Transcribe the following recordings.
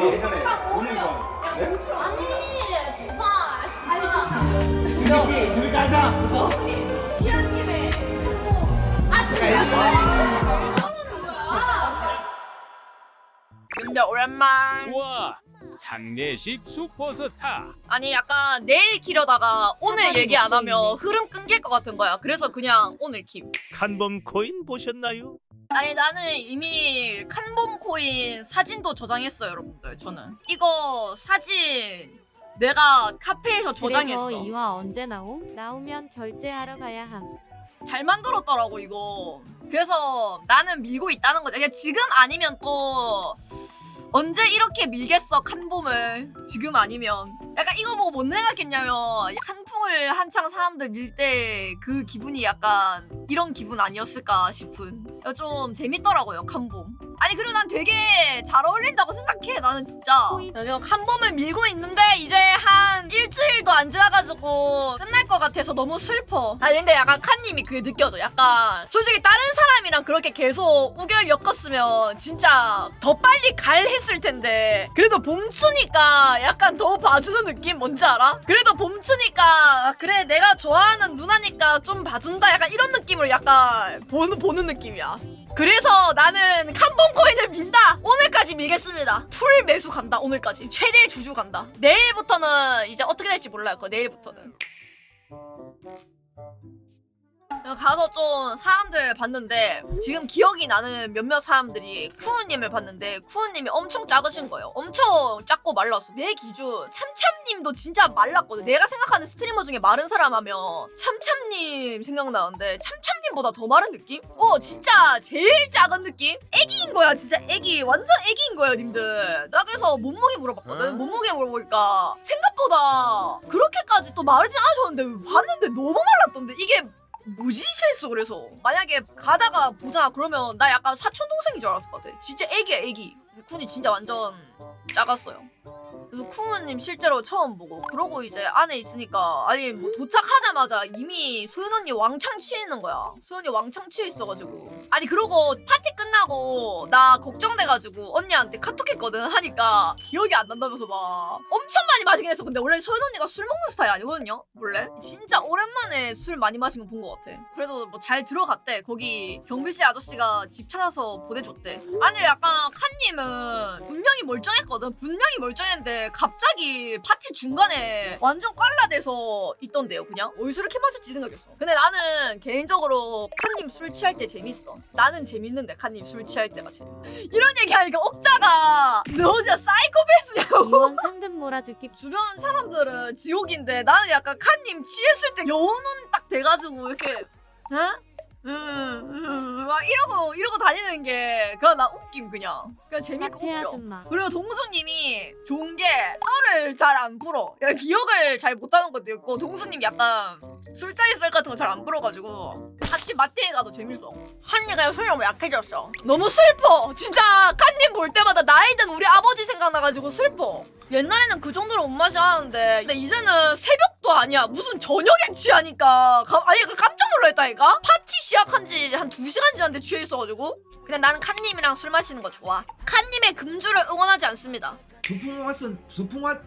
예전에 오늘 전 아니 제발 진짜 둘이 둘이 가자 시연님의 한모 아 진짜 진짜 오랜만. 우와 장례식 슈퍼스타 아니 약간 내일 키려다가 오늘 얘기 안 하면 흐름 끊길 것 같은 거야. 그래서 그냥 오늘 킴. 칸범 코인 보셨나요? 아니 나는 이미 칸봄 코인 사진도 저장했어요, 여러분들. 저는 이거 사진 내가 카페에서 저장했어. 그래서 이화 언제 나옴? 나오면 결제하러 가야 함. 잘 만들었더라고 이거. 그래서 나는 밀고 있다는 거지. 그냥 지금 아니면 또 언제 이렇게 밀겠어 칸봄을 지금 아니면 약간 이거 보고 뭔 생각했냐면 한 풍을 한창 사람들 밀 때 그 기분이 약간 이런 기분 아니었을까 싶은. 좀 재밌더라고요 칸봄 아니 그리고 난 되게 잘 어울린다고 생각해 나는 진짜. 코인. 내가 칸봄을 밀고 있는데 이제 한 일주일도 안 지나가지고 끝날 것 같아서 너무 슬퍼. 아니 근데 약간 칸님이 그게 느껴져. 약간 솔직히 다른 사람이랑 그렇게 계속 우결 엮었으면 진짜 더 빨리 갈 했을 텐데. 그래도 봄추니까 약간 더 봐주는 느낌? 뭔지 알아? 그래도 봄추니까 아, 그래 내가 좋아하는 누나니까 좀 봐준다? 약간 이런 느낌으로 약간 보는, 보는 느낌이야. 그래서 나는 민다 오늘까지 밀겠습니다. 풀 매수 간다 오늘까지. 최대 주주 간다. 내일부터는 이제 어떻게 될지 몰라요 그 내일부터는 가서 좀 사람들 봤는데 지금 기억이 나는 몇몇 사람들이 쿠우님을 봤는데 쿠우님이 엄청 작으신 거예요. 엄청 작고 말랐어. 내 기준 참참님도 진짜 말랐거든. 내가 생각하는 스트리머 중에 마른 사람 하면 참참님 생각나는데 참참님보다 더 마른 느낌? 어 진짜 제일 작은 느낌? 애기인 거야 진짜 애기 완전 애기인 거예요 님들. 나 그래서 몸무게 물어봤거든. 몸무게 물어보니까 생각보다 그렇게까지 또 마르진 않으셨는데 봤는데 너무 말랐던데 이게 뭐지 실수 그래서. 만약에 가다가 보자 그러면 나 약간 사촌 동생인 줄 알았을 것 같아. 진짜 애기야 애기. 쿤이 진짜 완전 작았어요 그래서 쿵우님 실제로 처음 보고 그러고 이제 안에 있으니까 아니 뭐 도착하자마자 이미 소연 언니 왕창 취했는 거야. 소연 언니 왕창 취해 있어가지고. 아니 그러고 파티 끝나고 나 걱정돼가지고 언니한테 카톡했거든 하니까 기억이 안 난다면서 막 엄청 많이 마시긴 했어. 근데 원래 소연 언니가 술 먹는 스타일 아니거든요 원래? 진짜 오랜만에 술 많이 마신 거 본 것 같아. 그래도 뭐 잘 들어갔대. 거기 경비씨 아저씨가 집 찾아서 보내줬대. 아니 약간 칸님은 멀쩡했거든. 분명히 멀쩡했는데 갑자기 파티 중간에 완전 꽐라돼서 있던데요 그냥? 어디서 이렇게 마셨지 생각했어. 근데 나는 개인적으로 칸님 술 취할 때 재밌어. 나는 재밌는데 칸님 술 취할 때가 재밌어. 이런 얘기하니까 억자가 너 진짜 사이코패스냐고. 이원 상금 몰아주기 주변 사람들은 지옥인데 나는 약간 칸님 취했을 때 여운은 딱 돼가지고 이렇게 응? 음, 음, 막 이러고 이러고 다니는 게 그냥 나 웃김 그냥. 그냥 재밌고 카페 웃겨. 아줌마. 그리고 동수님이 좋은 게 썰을 잘 안 풀어. 약간 기억을 잘 못하는 것도 있고 동수님이 약간 술자리 썰 같은 거 잘 안 풀어가지고 같이 마트에 가도 재밌어. 한이가 술이 너무 약해졌어. 너무 슬퍼. 진짜 칸님 볼 때마다 나이 든 우리 아버지 생각나가지고 슬퍼. 옛날에는 그 정도로 못 마셨는데 근데 이제는 새벽도 아니야. 무슨 저녁에 취하니까. 가- 아니 그 깜짝 놀랐다니까 파티 시작한 지한 2시간 지났는데 취해 있어가지고. 근데 나는 칸님이랑 술 마시는 거 좋아. 칸님의 금주를 응원하지 않습니다. 소풍 왔은 소풍 왔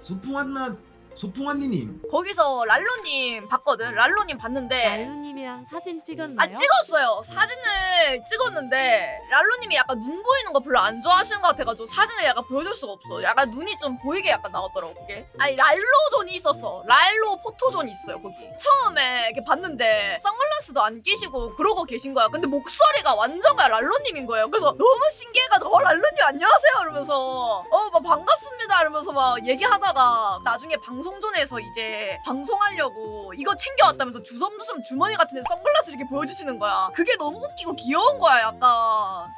소풍 왔나 소풍왔니님. 거기서 랄로님 봤거든. 랄로님 봤는데 알루님이랑 사진 찍었나요? 아 찍었어요. 사진을 찍었는데 랄로님이 약간 눈 보이는 거 별로 안 좋아하시는 것 같아가지고 사진을 약간 보여줄 수가 없어. 약간 눈이 좀 보이게 약간 나왔더라고 그게. 아니 랄로존이 있었어. 랄로 포토존이 있어요 거기. 처음에 이렇게 봤는데 선글라스도 안 끼시고 그러고 계신 거야. 근데 목소리가 완전 그냥 랄로님인 거예요. 그래서 너무 신기해가지고 어 랄로님 안녕하세요. 이러면서 어막 반갑습니다. 이러면서 막 얘기하다가 나중에 방송 존에서 이제 방송하려고 이거 챙겨왔다면서 주섬주섬 주머니 같은 데 선글라스 이렇게 보여주시는 거야. 그게 너무 웃기고 귀여운 거야 약간.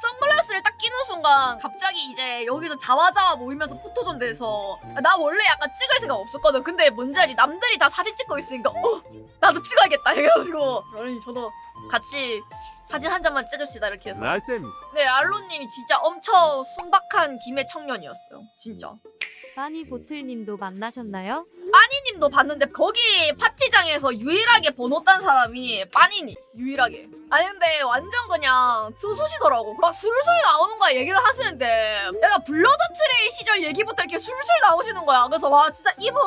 선글라스를 딱 끼는 순간 갑자기 이제 여기서 자와자와 모이면서 포토존 돼서 나 원래 약간 찍을 생각 없었거든. 근데 뭔지 알지? 남들이 다 사진 찍고 있으니까 어? 나도 찍어야겠다 해가지고. 아니 저도 같이 사진 한 장만 찍읍시다 이렇게 해서. 라셈 네 알로님이 진짜 엄청 순박한 김의 청년이었어요 진짜. 빠니 보틀님도 만나셨나요? 빠니님도 봤는데 거기 파티장에서 유일하게 번호 딴 사람이 빠니니 유일하게. 아니 근데 완전 그냥 투수시더라고. 막 술술 나오는 거야 얘기를 하시는데. 약간 블러드 트레이 시절 얘기부터 이렇게 술술 나오시는 거야. 그래서 와 진짜 이분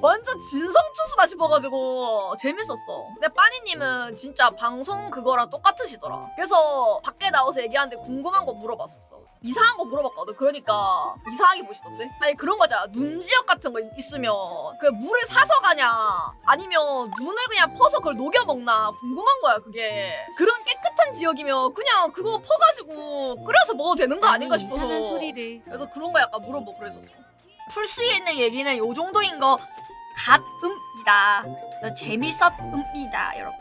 완전 진성 투수다 싶어가지고 재밌었어. 근데 빠니님은 진짜 방송 그거랑 똑같으시더라. 그래서 밖에 나와서 얘기하는데 궁금한 거 물어봤었어 이상한 거 물어봤거든. 그러니까 이상하게 보시던데. 아니 그런 거잖아. 눈 지역 같은 거 있으면 그 물을 사서 가냐, 아니면 눈을 그냥 퍼서 그걸 녹여 먹나 궁금한 거야. 그게 그런 깨끗한 지역이면 그냥 그거 퍼가지고 끓여서 먹어도 되는 거 아닌가 싶어서. 이상한 소리를. 그래서 그런 거 약간 물어보고 그랬었어. 풀수 있는 얘기는 요 정도인 거 갓음이다. 재밌었음이다, 여러분.